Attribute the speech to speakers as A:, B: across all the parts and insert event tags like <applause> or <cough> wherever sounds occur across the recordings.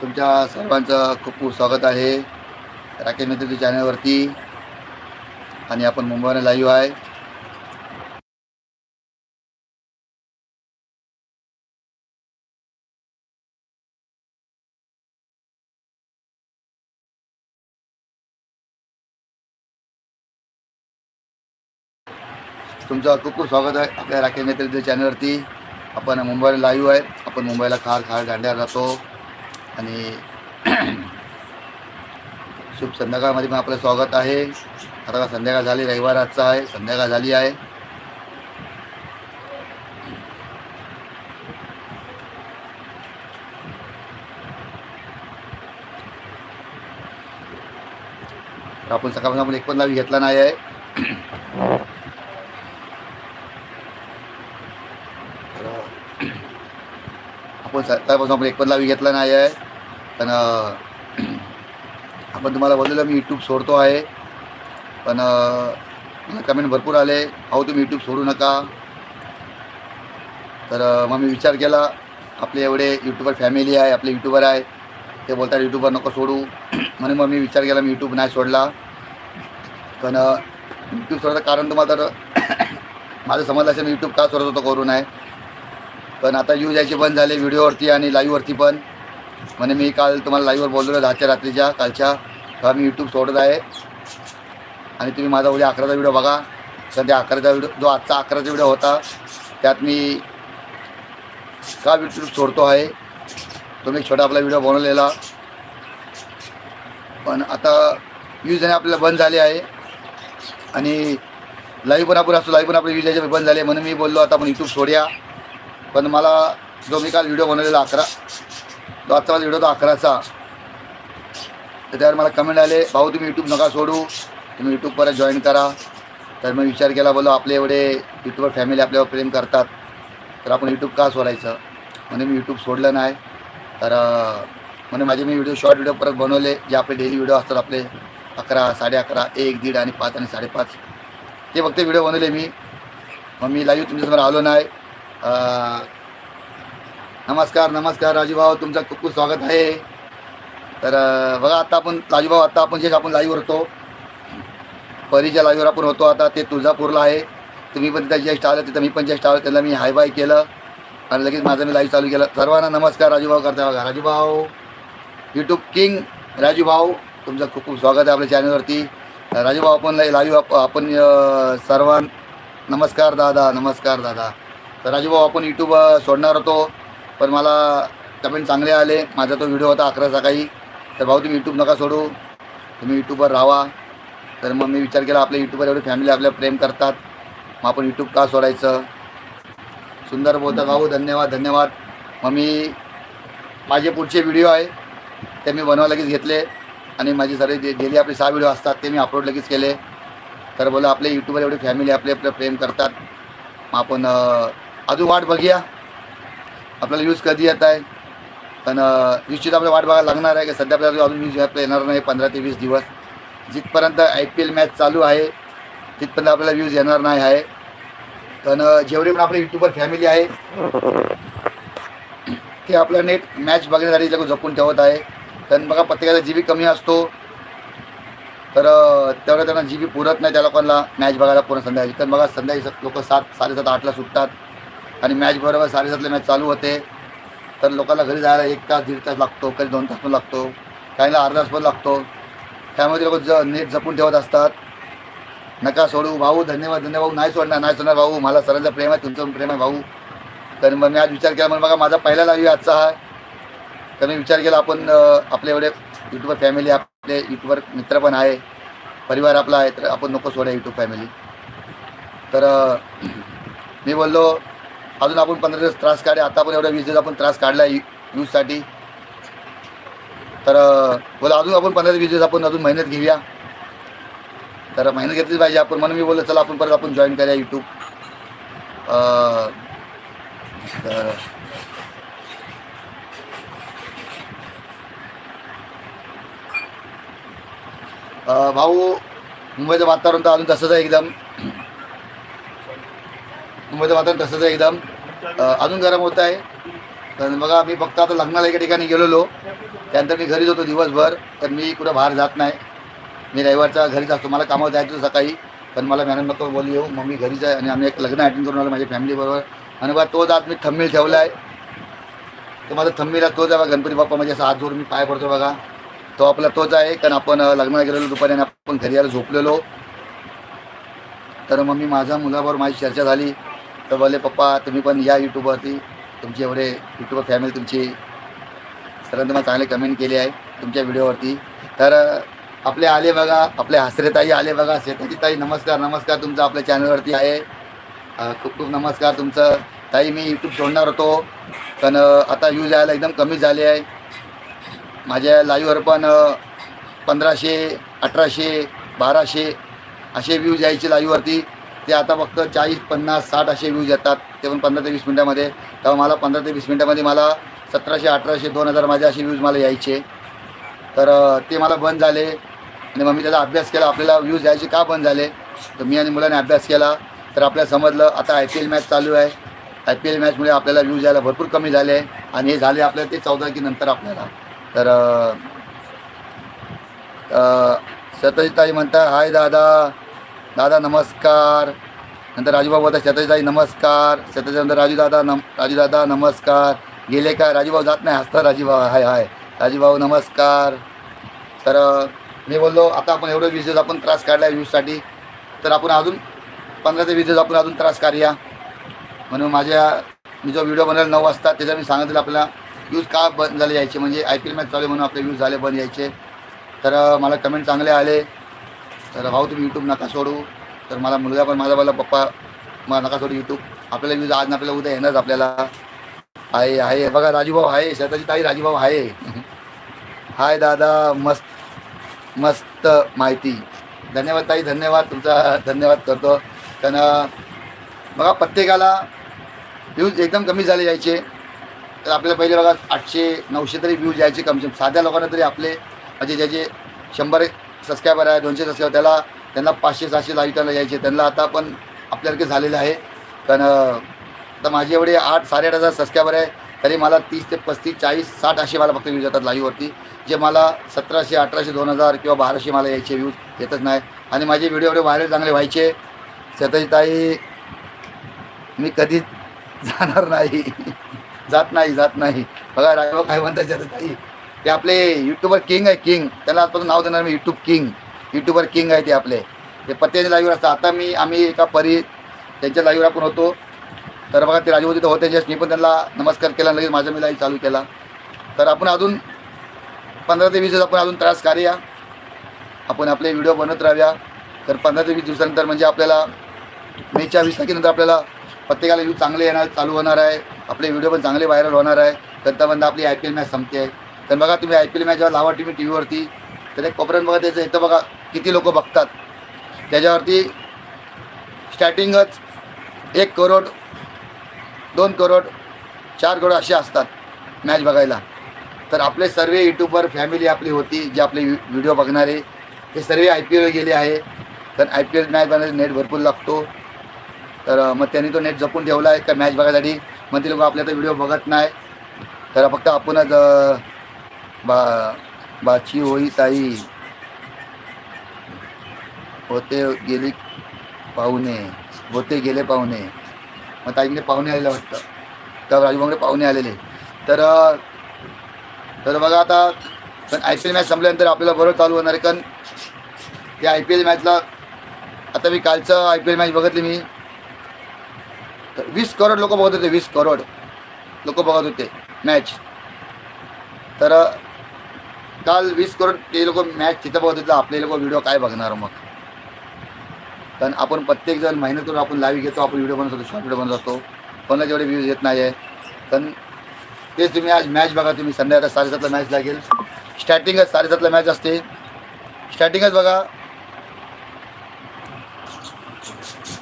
A: तुमच्या सर्वांचं खूप खूप स्वागत आहे राकेश मित्र चॅनलवरती. आणि आपण मुंबईला लाईव्ह आहे. तुमचं खूप खूप स्वागत आहे आपल्या राकेश नेतृत्व चॅनलवरती. आपण मुंबईला लाईव्ह आहे. आपण मुंबईला खार खार दांड्यावर राहतो आणि शुभ संध्याकाळमध्ये पण आपलं स्वागत आहे. आता का संध्याकाळ झाली रविवार आजचा आहे संध्याकाळ झाली आहे. आपण सकाळपासून आपण एक पण लावी घेतला नाही आहे तर आपण सकाळपासून आपण एक पण लावी घेतला नाही आहे. पण आपण तुम्हाला बोललेलं मी यूट्यूब सोडतो आहे. पण मला कमेंट भरपूर आले. अहो तुम्ही यूट्यूब सोडू नका. तर मग मी विचार केला आपले एवढे यूट्यूबर फॅमिली आहे आपले यूट्यूबर आहे. ते बोलतात यूट्यूबर नको सोडू. म्हणून मग मी विचार केला मी यूट्यूब नाही सोडला. पण यूट्यूब सोडायचं कारण तुम्हाला तर <clears throat> माझं समजलं असेल मी यूट्यूब का सोडत होतो करू नाही पण आता यूज यायचे बंद झाले व्हिडिओवरती आणि लाईव्हवरती पण. म्हणे मी काल तुम्हाला लाईव्हवर बोललो दहाच्या रात्रीच्या कालच्या. तेव्हा मी यूट्यूब सोडत आहे. आणि तुम्ही माझा उद्या अकराचा व्हिडिओ बघा. सध्या अकराचा व्हिडिओ जो आजचा अकराचा व्हिडिओ होता त्यात मी का यूट्यूब सोडतो आहे? तुम्ही छोटा आपला व्हिडिओ बनवलेला. पण आता यूज आणि आपल्याला बंद झाले आहे. आणि लाईव्ह पण आपण असतो लाईव्ह पण आपले यूज यायचे बंद झाले. म्हणून मी बोललो आता आपण यूट्यूब सोडूया. पण मला जो मी काल व्हिडिओ बनवलेला अकरा तो आजचा माझा व्हिडिओ तो अकराचा तर त्यावर मला कमेंट आले भाऊ तुम्ही यूट्यूब नका सोडू तुम्ही यूट्यूब परत जॉईन करा. तर मी विचार केला बोलो आपले एवढे यूट्यूबवर फॅमिली आपल्यावर प्रेम करतात तर आपण यूट्यूब का सोडायचं? म्हणजे मी यूट्यूब सोडलं नाही. तर म्हणजे माझे मी व्हिडिओ शॉर्ट व्हिडिओ परत बनवले जे आपले डेली व्हिडिओ असतात आपले अकरा साडे अकरा एक दीड आणि पाच आणि साडेपाच ते फक्त व्हिडिओ बनवले मी. मग मी लाईव्ह तुमच्यासमोर आलो नाही. नमस्कार नमस्कार राजूभाऊ तुमचं खूप खूप स्वागत आहे. तर बघा आता आपण राजूभाऊ आता आपण जे आपण लाईव्ह होतो परीच्या लाईव्हवर आपण होतो आता ते तुळजापूरला आहे. तुम्ही पण तिथं ज्येष्ठ आलं तिथं मी पण ज्येष्ठ आलो त्यांना मी हाय बाय केलं. आणि लगेच माझं मी लाईव्ह चालू केलं. सर्वांना नमस्कार राजूभाऊ करता बघा. राजूभाऊ यूट्यूब किंग राजूभाऊ तुमचं खूप खूप स्वागत आहे आपल्या चॅनलवरती राजूभाऊ आपण लाईव्ह आपण सर्वां नमस्कार दादा नमस्कार दादा. तर राजूभाऊ आपण यूट्यूब सोडणार होतो पण मला कमेंट चांगले आले. माझा तो व्हिडिओ होता अकरा सकाळी. तर भाऊ तुम्ही यूट्यूब नका सोडू. तुम्ही यूट्यूबवर राहा. तर मग मी विचार केला आपल्या यूट्यूबवर एवढी फॅमिली आपल्या प्रेम करतात. मग आपण यूट्यूब का सोडायचं? सुंदर बोलता भाऊ धन्यवाद धन्यवाद. मग मी माझे पुढचे व्हिडिओ आहे ते मी बनवा लगेच घेतले. आणि माझे सारे जे डेली आपले सहा व्हिडिओ असतात ते मी अपलोड लगेच केले. तर बोला आपले यूट्यूबवर एवढी फॅमिली आपले आपलं प्रेम करतात. मग आपण अजून वाट बघूया. आपल्याला यूज कधी येत आहे. पण यूजची तर आपल्याला वाट बघायला लागणार आहे की सध्या आपल्याला अजून यूज आपल्याला येणार नाही पंधरा ते वीस दिवस. जिथपर्यंत आय पी एल मॅच चालू आहे तिथपर्यंत आपल्याला व्ह्यूज येणार नाही आहे. पण जेवढी जेवढे पण आपली युट्यूबर फॅमिली आहे ते आपलं नेट मॅच बघण्यासाठी लोक जपून ठेवत आहे. कारण बघा प्रत्येकाचा जी बी कमी असतो. तर तेवढं त्यांना जी बी पुरत नाही त्या लोकांना मॅच बघायला पूर्ण संध्याकाळी. तर बघा संध्याकाळी लोक सात साडेसात आठला सुटतात. आणि मॅच बरोबर साडेसातला मॅच चालू होते. तर लोकांना घरी जायला एक तास दीड तास लागतो कधी दोन तास पण लागतो. काहीला अर्धा तास पण लागतो. त्यामध्ये लोक ज नेट जपून ठेवत असतात. नका सोडू. भाऊ धन्यवाद धन्यवाद. भाऊ नाही सोडणार नाही सोडणार भाऊ. मला सरांचं प्रेम आहे तुमचं प्रेम आहे भाऊ. तर मग मी आज विचार केला म्हणून बघा माझा पहिला लाईव्ह आजचा आहे तर मी विचार केला आपण आपले एवढे यूट्यूबर फॅमिली आपले यूट्यूबर मित्र पण आहे. परिवार आपला आहे तर आपण नको सोडा यूट्यूब फॅमिली तर मी बोललो अजून आपण पंधरा दिवस त्रास काढे. आता पण एवढ्या वीस दिवस आपण त्रास काढला आहे यूजसाठी. तर बोला अजून आपण पंधरा वीस दिवस आपण अजून मेहनत घेऊया. तर मेहनत घेतलीच पाहिजे आपण. म्हणून मी बोललो चला आपण परत आपण जॉईन करूया यूट्यूब तर भाऊ मुंबईचं वातावरण तर अजून तसंच आहे एकदम. मुंबईचं वातावरण तसंच आहे एकदम. अजून गरम होत आहे. तर बघा मी फक्त आता लग्नाला एका ठिकाणी गेलेलो. त्यानंतर मी घरीच होतो दिवसभर. तर मी कुठं बाहेर जात नाही. मी रविवारचा घरीच असतो. मला कामावर जायचं होतं सकाळी. पण मला मॅडम नको बोलली येऊ. मग मी घरीच आहे आणि आम्ही एक लग्न अटेंड करून आलो माझ्या फॅमिलीबरोबर आणि बघा तोच आज मी थंबील ठेवला आहे. तो माझा थंबील आहे. तोच आहे बा गणपती बाप्पा म्हणजे असं हात जोडून मी पाय पडतो बघा. तो आपला तोच आहे. कारण आपण लग्नाला गेलेलो दुपारी आणि आपण घरी यायला झोपलेलो. तर मग मी माझ्या मुलाबरोबर माझी चर्चा झाली. तर बोलले पप्पा तुम्ही पण या यूट्यूबवरती तुमचे एवढे यूट्यूबर फॅमिली तुमची सर्वांनी मला चांगले कमेंट केले आहे तुमच्या व्हिडिओवरती तर आपले आले बघा आपले हसरेताई आले बघा शेताची ताई नमस्कार नमस्कार तुमचं आपल्या चॅनलवरती आहे. खूप खूप नमस्कार तुमचं. ताई मी यूट्यूब सोडणार होतो पण आता यूज यायला एकदम कमी झाले आहे. माझ्या लाईव्हवर पण पंधराशे अठराशे बाराशे असे व्ह्यूज यायचे लाईव्हवरती ते आता फक्त चाळीस पन्नास साठ असे व्ह्यूज येतात. ते पण पंधरा ते वीस मिनटामध्ये. तेव्हा मला पंधरा ते वीस मिनटामध्ये मला सतराशे अठराशे दोन हजार माझे असे व्ह्यूज मला यायचे. तर ते मला बंद झाले. आणि मग मी त्याचा अभ्यास केला. आपल्याला व्ह्यूज यायचे का बंद झाले? तर मी आणि मुलाने अभ्यास केला. तर आपल्याला समजलं आता आय पी एल मॅच चालू आहे. आय पी एल मॅचमुळे आपल्याला व्ह्यूज यायला भरपूर कमी झाले. आणि हे झाले आपल्याला ते चौदा की नंतर आपल्याला. तर अ, अ, म्हणता हाय दादा दादा नमस्कार. नंतर राजूभाऊ बोलतात सतजिताई नमस्कार. सतजी नंतर राजू दादा नम राजूदादा नमस्कार. गेले काय राजूभाऊ जात नाही हसता राजूभाऊ. हाय हाय. राजूभाऊ नमस्कार. तर मी बोललो आता आपण एवढं वीस दिवस आपण त्रास काढला आहे न्यूजसाठी तर आपण अजून पंधरा ते वीस दिवस आपण अजून त्रास काढूया. म्हणून माझ्या मी जो व्हिडिओ बनवला नऊ वाजता त्याच्या मी सांगितलं आपल्याला व्ह्यूज का बंद झाले यायचे? म्हणजे आय पी एल मॅच चालू आहे म्हणून आपले व्ह्यूज झाले बंद यायचे. तर मला कमेंट चांगले आले. तर भाऊ तुम्ही यूट्यूब नका सोडू. तर मला मुलगा पण माझा बोला पप्पा मला नका सोडू यूट्यूब आपल्याला व्ह्यूज आज ना आपल्याला उद्या येणारच आपल्याला. आहे आहे. बघा राजूभाऊ आहे. शेताची ताई राजूभाऊ आहे. हाय दादा मस्त मस्त माहिती. धन्यवाद ताई धन्यवाद. तुमचा धन्यवाद करतो. त्यानं बघा प्रत्येकाला व्ह्यूज एकदम कमी झाले यायचे तर आपल्याला पहिले बघा आठशे नऊशे तरी व्ह्यूज यायचे कमसे साध्या लोकांना तरी आपले म्हणजे ज्याचे शंभर सबस्क्रायबर आहे दोनशे सबस्क्रायबर त्याला त्यांना पाचशे सहाशे लाईटांना यायचे. त्यांना आता पण आपल्यासारखे झालेलं आहे. कारण आता माझे एवढे आठ साडेआठ हजार सबस्क्रायबर आहे तरी मला तीस ते पस्तीस चाळीस साठ असे मला फक्त व्ह्यूज येतात लाईव्हवरती जे मला सतराशे अठराशे दोन हजार किंवा बाराशे मला यायचे व्ह्यूज येतच नाही. आणि माझे व्हिडिओ एवढे व्हायरल चांगले व्हायचे. ताई मी कधीच <laughs> जाणार नाही. जात नाही जात नाही. बघा राघव काय म्हणतात ताई ते आपले यूट्यूबर किंग आहे किंग त्याला आजपासून नाव देणार मी युट्यूब किंग यूट्यूबर किंग आहे ते आपले. ते पत्त्याचे लाईव्हवर असतात. आता मी आम्ही एका परी त्यांच्या लाईव्हवर आपण होतो. तर बघा ते राजू तिथं होते जस्ट मी पण त्यांना नमस्कार केला लगेच माझा मी लाईव्ह चालू केला. तर आपण अजून पंधरा ते वीस दिवस आपण अजून त्रास करूया आपण आपले व्हिडिओ बनवत राहूया. तर पंधरा ते वीस दिवसानंतर म्हणजे आपल्याला मेच्या वीस तारखेनंतर आपल्याला प्रत्येकाला व्ह्यू चांगले येणार चालू होणार आहे. आपले व्हिडिओ पण चांगले व्हायरल होणार आहे. तंतबंद आपली आय पी एल मॅच संपते. आहे तर बघा तुम्ही आय पी एल मॅच लावा टी व्ही टी व्हीवरती तर एक कोपऱ्यात बघा त्याचं इथं बघा किती लोक बघतात. त्याच्यावरती स्टार्टिंगच एक करोड दोन करोड चार करोड असे असतात मॅच बघायला. तर आपले सर्व यूट्यूबर फॅमिली आपली होती जे आपले व्हिडिओ बघणारे ते सर्व आय पी एल गेले आहे. तर आय पी एल मॅच बघण्यासाठी नेट भरपूर लागतो. तर मग त्यांनी तो नेट जपून ठेवला आहे का मॅच बघायसाठी. मग ते लोक आपल्या तर व्हिडिओ बघत नाही. तर फक्त आपणच बा बाची होई ताई. होते गेले पाहुणे. होते गेले पाहुणे. मग ताईकडे पाहुणे आलेले वाटतं. तर राजूभाऊकडे पाहुणे आलेले. तर तर बघा आता पण आय पी एल मॅच संपल्यानंतर आपल्याला बरोबर चालू होणार आहे. कारण त्या आय पी एल मॅचला आता मी कालचं आय पी एल मॅच बघितली मी. तर वीस करोड लोक बघत होते वीस करोड. लोक बघत होते मॅच तर काल वीस करोड ते लोक मॅच तिथं बघत होते आपले लोक व्हिडिओ काय बघणार मग? कारण आपण प्रत्येकजण मेहनत करून आपण लाईव्ह घेतो आपण व्हिडिओ बनवतो शॉर्ट व्हिडिओ बनवत असतो. कोणाला जेवढे व्ह्यूज येत नाही आहे पण तेच तुम्ही आज मॅच बघा तुम्ही संध्याकाळ साडेसातला मॅच लागेल. स्टार्टिंगच साडेसातला मॅच असते. स्टार्टिंगच बघा.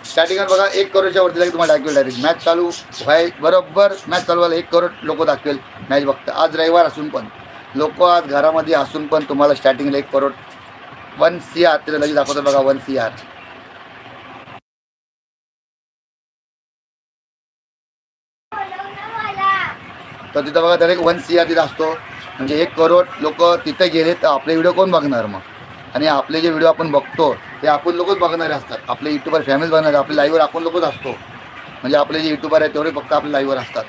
A: स्टार्टिंगच बघा एक करोडच्या वरती लागेल तुम्हाला दाखवेल डायरेक्ट मॅच चालू व्हाय बरोबर मॅच चालू व्हायला एक करोड लोक दाखवेल मॅच बघता. आज रविवार असून पण. लोक आज घरामध्ये असून पण तुम्हाला स्टार्टिंगला एक करोड वन सी आर तिला लगेच दाखवतो बघा वन सी आर. तर तिथं बघा डायरेक्ट वन सी आर तिथं असतो. म्हणजे एक करोड लोक तिथे गेले तर आपले व्हिडिओ कोण बघणार मग? आणि आपले जे व्हिडिओ आपण बघतो ते आपण लोकच बघणारे असतात. आपले युट्यूबर फॅमिली बघणारे आपले लाईव्हवर आपण लोकच असतो. म्हणजे आपले जे युट्यूबर आहेत तेवढे फक्त आपल्या लाईव्हवर असतात.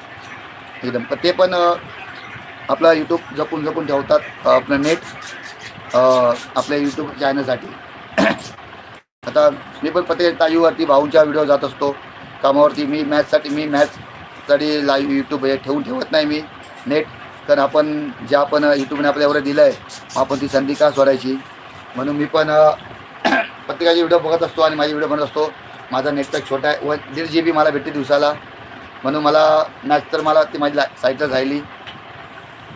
A: एकदम. ते पण आपला यूट्यूब जपून जपून ठेवतात आपलं नेट आपल्या यूट्यूब चॅनलसाठी <clears throat> आता मी पण प्रत्येक ताईवरती भाऊंच्या व्हिडिओ जात असतो. कामावरती मी मॅथ्ससाठी मी मॅथ्ससाठी लाईव्ह यूट्यूब हे ठेवून ठेवत नाही मी. नेट कारण आपण जे आपण यूट्यूबने आपल्या एवढं दिलं आहे आपण ती संधी का सोडायची? म्हणून मी पण <clears throat> प्रत्येकाचे व्हिडिओ बघत असतो आणि माझे व्हिडिओ बनत असतो. माझा नेटपॅक छोटा आहे. व दीड जी बी मला भेटते दिवसाला. म्हणून मला मॅच तर मला ती माझी साईटला राहिली.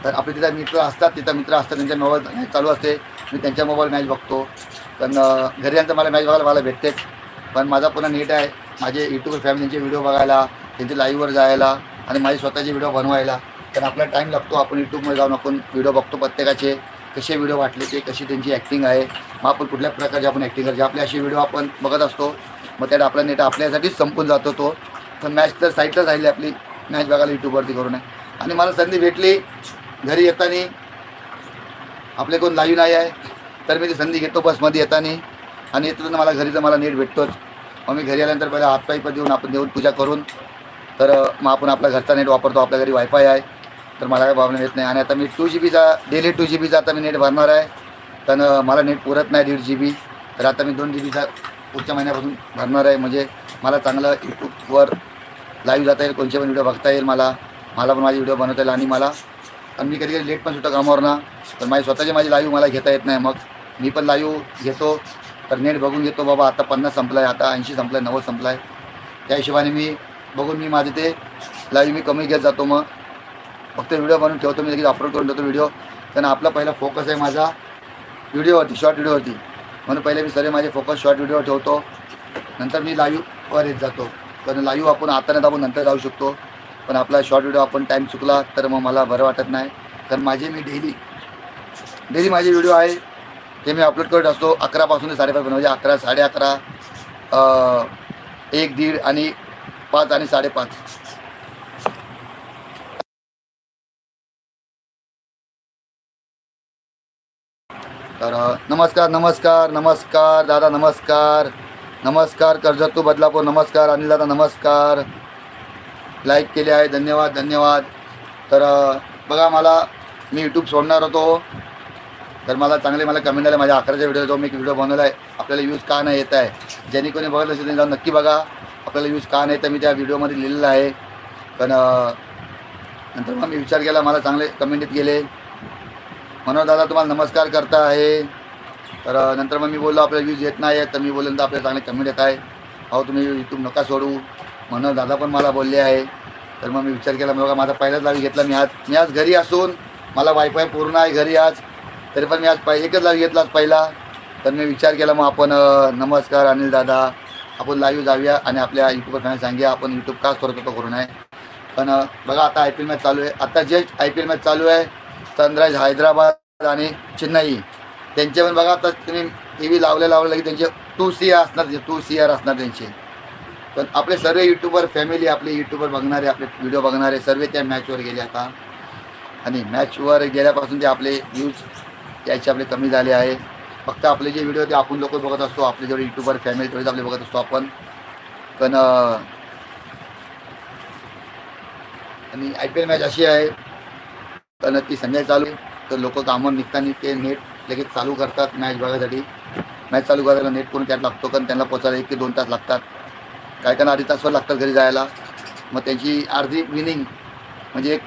A: तर आपले तिथं मित्र असतात तिथं मित्र असतात त्यांच्या मोबाईल मॅच चालू असते. मी त्यांच्या मोबाईल मॅच बघतो. पण घरी यांचं मला मॅच बघायला मला भेटतेच. पण माझा पुन्हा नेट आहे. माझे यूट्यूब फॅमिलीचे व्हिडिओ बघायला त्यांचे लाईव्हवर जायला आणि माझे स्वतःचे व्हिडिओ बनवायला. कारण आपला टाईम लागतो. आपण यूट्यूबमध्ये जाऊन आपण व्हिडिओ बघतो प्रत्येकाचे. कसे व्हिडिओ वाटले ते कशी त्यांची ॲक्टिंग आहे. मग आपण कुठल्या प्रकारचे आपण ॲक्टिंग करायचे आपले असे व्हिडिओ आपण बघत असतो. मग त्यात आपला नेट आपल्यासाठीच संपून जातो तो. तर मॅच तर साईटलाच राहिली आपली. मॅच बघायला यूट्यूबवरती करून. आहे आणि मला संधी भेटली. घरी येताना आपले कोण लाईव्ह नाही आहे तर मी ती संधी घेतो बसमध्ये येताना. आणि येतो मला घरी तर मला नेट भेटतोच. मग मी घरी आल्यानंतर पहिला हातपाई पण देऊन आपण देऊन पूजा करून तर मग आपण आपला घरचा नेट वापरतो आपल्या घरी वायफाय आहे. तर मला काही प्रॉब्लेम येत नाही. आणि आता मी टू जी बीचा डेली टू जी बीचा आता मी नेट भरणार आहे. कारण मला नेट पुरत नाही दीड जी बी तर आता मी दोन जी बीचा पुढच्या महिन्यापासून भरणार आहे. म्हणजे मला चांगलं यूट्यूबवर लाईव्ह जाता येईल कोणते पण व्हिडिओ बघता येईल मला. मला पण माझे व्हिडिओ बनवता येईल आणि मला आणि मी कधी कधी लेट पण सुद्धा कामावर ना तर माझी स्वतःची माझी लाईव्ह मला घेता येत नाही. मग मी पण लाईव्ह घेतो. तर नेट बघून घेतो बाबा आता पन्नास संपला आहे आता ऐंशी संपला आहे नव्वद संपला आहे त्या हिशोबाने मी बघून मी माझे ते लाईव्ह मी कमी घेत जातो मग. फक्त व्हिडिओ बनवून ठेवतो मी लगेच अपलोड करून ठेवतो व्हिडिओ कारण आपला पहिला फोकस आहे माझा व्हिडिओवरती शॉर्ट व्हिडिओवरती म्हणून पहिले मी सगळे माझे फोकस शॉर्ट व्हिडिओवर ठेवतो. नंतर मी लाईव्हवर येत जातो. कारण लाईव्ह आपण आता नाही तर आपण नंतर जाऊ शकतो. पण आपला शॉर्ट व्हिडिओ आपण टाईम चुकला तर मग मला बरं वाटत नाही. कारण माझे मी डेली डेली माझे व्हिडिओ आहे ते मी अपलोड करत असतो अकरापासून ते साडेपाचपर्यंत म्हणजे अकरा साडे अकरा एक दीड आणि पाच आणि साडेपाच. तर नमस्कार नमस्कार नमस्कार दादा नमस्कार. नमस्कार कर्जतू बदलापूर नमस्कार अनिल दादा नमस्कार. लाईक केले आहे धन्यवाद धन्यवाद. तर बघा मला मी यूट्यूब सोडणार होतो. तर मला चांगले मला कमेंट आले. माझ्या अकराच्या व्हिडिओ जो मी एक व्हिडिओ बनवला आहे आपल्याला यूज का नाही येत आहे? ज्यांनी कोणी बघत असेल त्यांनी जाऊन नक्की बघा. आपल्याला यूज का नाही तर मी त्या व्हिडिओमध्ये लिहिलेलं आहे. पण नंतर मग मी विचार केला मला चांगले कमेंट येत गेले. म्हणून दादा तुम्हाला नमस्कार करता आहे. तर नंतर मग मी बोललो आपल्याला व्ह्यूज येत नाही आहे तर मी बोललो तर आपल्याला चांगले कमेंट येत आहे. अहो तुम्ही यूट्यूब नका सोडू. म्हणून दादा पण मला बोलले आहे. तर मग मी विचार केला मग बघा माझा पहिलाच लावी घेतला मी आज. मी आज घरी असून मला वायफाय पूर्ण आहे घरी आज. तरी पण मी आज पाय एकच लावी घेतला आज पहिला. तर मी विचार केला मग आपण नमस्कार अनिल दादा. आपण लाईव्ह जाऊया आणि आपल्या यूट्यूबवर फॅन सांगूया. आपण यूट्यूब का करत होतो करून आहे पण बघा आता आय पी एल मॅच चालू आहे. आता just I P L match चालू आहे सनराईज हैदराबाद आणि चेन्नई. त्यांचे पण बघा आता तुम्ही टी व्ही लावले लावले की त्यांचे टू सी आर असणार टू सी आर असणार त्यांचे. पण आपले सर्व यूट्यूबर फॅमिली आपले यूट्यूबर बघणारे आपले व्हिडिओ बघणारे सर्व त्या मॅचवर गेले आता. आणि मॅचवर गेल्यापासून ते आपले व्ह्यूज त्याचे आपले कमी झाले आहे फक्त आपले जे व्हिडिओ ते आपण लोक बघत असतो आपले जेवढे यूट्यूबर फॅमिली तेवढेच आपले बघत असतो आपण. पण आणि आय पी एल मॅच अशी आहे. कारण ती संध्याकाळी चालू आहे, तर लोक कामं निघताना ते नेट लगेच चालू करतात मॅच बघायसाठी. मॅच चालू करायला नेट करून त्यात लागतो कारण त्यांना पोचायला एक ते दोन तास लागतात. काही काय अर्धी तासभर लागतात घरी जायला. मग त्यांची अर्धी विनिंग म्हणजे एक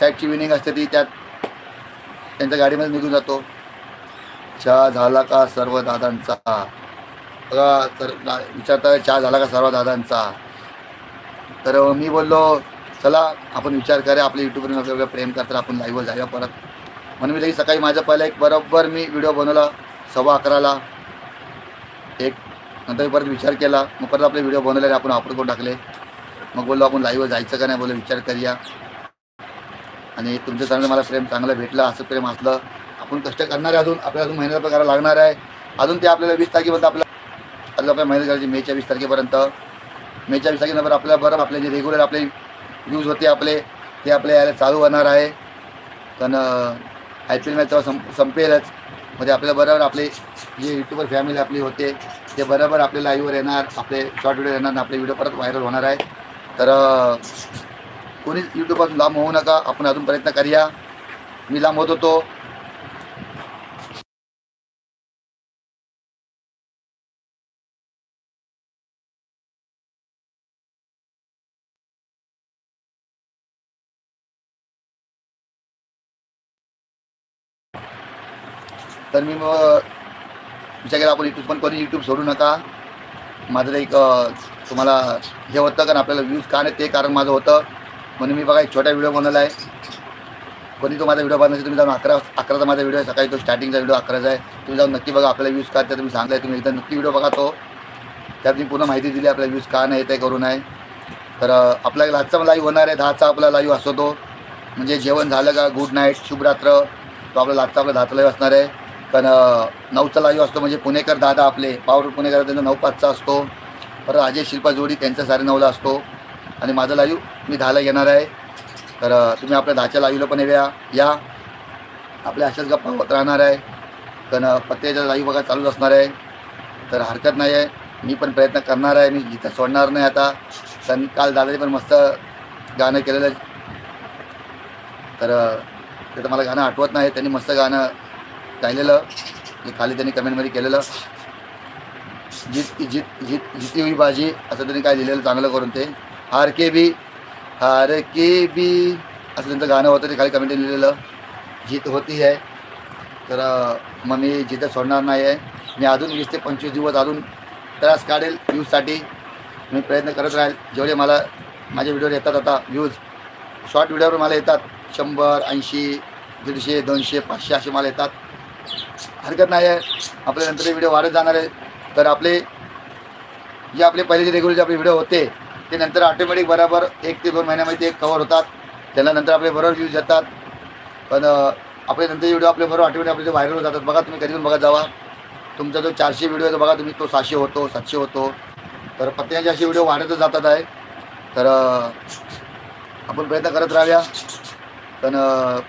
A: साईडची विनिंग असते ती त्यात त्यांच्या गाडीमध्ये निघून जातो. चहा झाला का सर्व दादांचा? बघा तर विचारता चहा झाला का सर्व दादांचा? तर मी बोललो चला आपण विचार करा आपल्या युट्यूबवर वेगवेगळं प्रेम करतात आपण लाईव्हवर जाऊया परत. म्हणून मी लगेच सकाळी माझं पहिला एक बरोबर मी व्हिडिओ बनवला सव्वा अकराला. नंतर मी परत विचार केला. मग परत आपले व्हिडिओ बनवले आपण अपलोड करून टाकले. मग बोललो आपण लाईव्हवर जायचं का नाही बोललो विचार करूया. आणि तुमचं चांगलं मला प्रेम चांगलं भेटलं असं प्रेम असलं. आपण कष्ट करणार आहे अजून आपल्याला अजून मेहनत करायला लागणार आहे. अजून ते आपल्याला वीस तारखेपर्यंत आपल्या अजून आपल्या मेहनत करायची मेच्या वीस तारखेपर्यंत. मेच्या वीस तारखेनंतर आपल्याला बरं आपले जे रेग्युलर आपले यूज होते आपले ते आपले यायला चालू होणार आहे. पण आय पी एल मॅच तेव्हा संप संपेलच. म्हणजे आपल्या बरोबर आपले जे यूट्यूबर फॅमिली आपली होते ते बरोबर आपले लाईव्हवर येणार आपले शॉर्ट व्हिडिओ येणार आपले व्हिडिओ परत व्हायरल होणार आहे. तर अ, कोणीच यूट्यूबपासून लांब होऊ नका. आपण अजून प्रयत्न करूया. मी लांब होत होतो. तर मी मग विचार केला आपण यूट्यूब पण कोणी यूट्यूब सोडू नका. माझं एक तुम्हाला हे होतं कारण आपल्याला व्ह्यूज का नाही ते कारण माझं होतं. म्हणून मी बघा एक छोटा व्हिडिओ बनवला आहे. कोणी तो माझा व्हिडिओ बनवायचा तुम्ही जाऊन अकरा अकराचा माझा व्हिडिओ आहे. सकाळी तो स्टार्टिंगचा व्हिडिओ अकराचा आहे. तुम्ही जाऊन नक्की बघा आपल्याला व्ह्यूज का त्या तुम्ही सांगताय तुम्ही एकदा नक्की व्हिडिओ बघा तो. त्यात मी पूर्ण माहिती दिली आपल्याला व्ह्यूज का नाही ते करू नये तर अ, आपला लाईव्हचा लाईव्ह होणार आहे दहाचा आपला लाईव्ह असतो तो. म्हणजे जेवण झालं का गुड नाईट शुभरात्र. तो आपला लाजचा आपला दहाचा लाईव्ह असणार आहे. पण अ, नऊचा लाईव्ह असतो म्हणजे पुणेकर दादा आपले पावर पुणेकर त्यांचा नऊ पाचचा असतो. परत अजय शिल्पा जोडी त्यांचा साडे नऊला असतो. आणि माझा लाईव्ह मी दहाला येणार आहे. तर तुम्ही आपल्या दहाच्या लाईव्हला पण येऊया या. आपल्या अशाच गप्पा होत राहणार आहे. पण अ, पत्त्याचा लाईव्ह बघा चालूच असणार आहे. तर हरकत नाही आहे. मी पण प्रयत्न करणार आहे. मी जिथं सोडणार नाही आता. कारण काल दादाने पण मस्त गाणं केलेलं तर त्याचं ते तर मला गाणं आठवत नाही. त्यांनी मस्त गाणं राहिलेलं जे खाली त्यांनी कमेंटमध्ये केलेलं. जित जित जित जिती हुई बाजी असं त्यांनी काय लिहिलेलं चांगलं करून ते. हार के बी हार के बी असं त्यांचं गाणं होतं ते खाली कमेंट लिहिलेलं. जीत होती आहे तर मग मी जिथं सोडणार नाही आहे. मी अजून वीस ते पंचवीस दिवस अजून त्रास काढेल व्ह्यूजसाठी. मी प्रयत्न करत राहील. जेवढे मला माझे व्हिडिओ येतात आता व्ह्यूज. शॉर्ट व्हिडिओवर मला येतात शंभर ऐंशी दीडशे दोनशे पाचशे असे मला येतात. हरकत नाही आहे. आपल्या नंतर व्हिडिओ वाढत जाणार आहे. तर आपले जे आपले पहिले जे रेग्युलर जे आपले व्हिडिओ होते ते नंतर ऑटोमॅटिक बरोबर एक ते दोन महिन्यामध्ये ते कवर होतात. त्याला नंतर आपले बरोबर व्ह्यूज येतात. पण आपले नंतर व्हिडिओ आपले बरोबर ऑटोमॅटिक आपले व्हायरल होत जातात बघा तुम्ही कधी पण बघा जावा. तुमचा जो चारशे व्हिडिओ आहे तो बघा तुम्ही तो सहाशे होतो सातशे होतो. तर प्रत्येकाचे असे व्हिडिओ वाढतच जातात आहे. तर आपण प्रयत्न करत राहूया. पण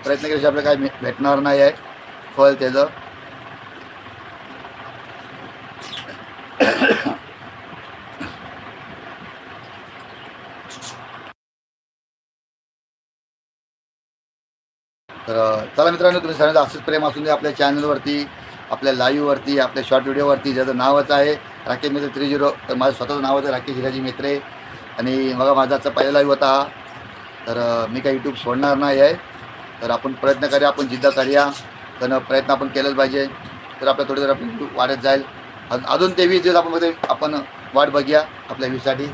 A: प्रयत्न केल्याशिवाय आपल्याला काय भेटणार नाही आहे. फळ त्याचं तर चला मित्रांनो तुम्ही सगळ्यांचं असंच प्रेम असून दे आपल्या चॅनलवरती आपल्या लाईव्हवरती आपल्या शॉर्ट व्हिडिओवरती. ज्याचं नावच आहे राकेश मित्र थ्री झिरो तर माझं स्वतःचं नाव आहे राकेश हिराजी मित्रे. आणि बघा माझा आजचा पहिला लाईव्ह होता. तर मी काही यूट्यूब सोडणार नाही आहे. तर आपण प्रयत्न करूया आपण जिद्द करूया. कारण प्रयत्न आपण केलाच पाहिजे. तर आपल्या थोडी आपली यूट्यूब वाढत जाईल. अजून- अजून ते वीस दिवस आपण मध्ये आपण वाट बघूया आपल्या व्ह्यूसाठी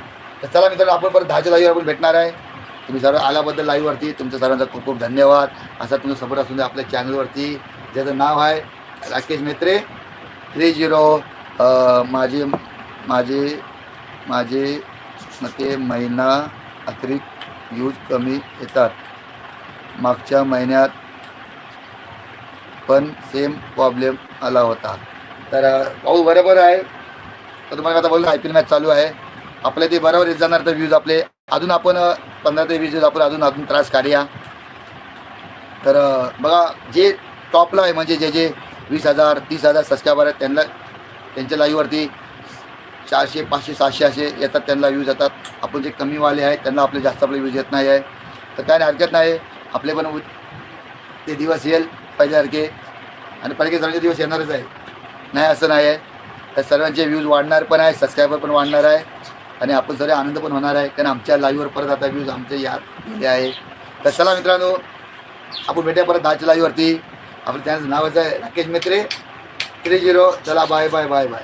A: तर चला मित्रांनो आपण परत दहाच्या लाईव्ह आपण भेटणार आहे. तुम्ही सर्व आल्याबद्दल लाईव्हवरती तुमच्या सर्वांचा खूप खूप धन्यवाद. असा तुमचा सपोर्ट असून आपल्या चॅनलवरती ज्याचं नाव आहे राकेश मेत्रे थ्री झिरो माझे माझे माझे मते महिना अतिरिक्त यूज कमी येतात. मागच्या महिन्यात पण सेम प्रॉब्लेम आला होता. तर भाऊ बरोबर आहे. तर तुम्हाला आता बोललं आय पी एल मॅच चालू आहे. आपल्या ते बरोबर येत जाणार तर व्ह्यूज आपले अजून आपण पंधरा ते वीस दिवस आपण अजून अजून त्रास काढूया. तर बघा जे टॉपला आहे म्हणजे जे जे वीस हजार तीस हजार सबस्क्रायबर आहेत त्यांना त्यांच्या लाईव्हवरती चारशे पाचशे सहाशे असे येतात त्यांना व्ह्यूज येतात. आपण जे कमीवाले आहेत त्यांना आपले जास्त आपले व्ह्यूज येत नाही आहे. तर काय नाही हरकत नाही आपले पण ते दिवस येईल पहिल्यासारखे आणि पहिले सर्वांचे दिवस येणारच आहे. नाही असं नाही आहे. तर सर्वांचे व्ह्यूज वाढणार पण आहे सबस्क्रायबर पण वाढणार आहे. आणि आपण सगळे आनंद पण होणार आहे. कारण आमच्या लाईव्हवर परत आता व्ह्यूज आमचे यात गेले आहे. तर चला मित्रांनो आपण भेटूया परत दहाच्या लाईव्हवरती आपलं त्यांचं नावाचं आहे राकेश मेत्रे. थ्री झिरो चला बाय बाय बाय बाय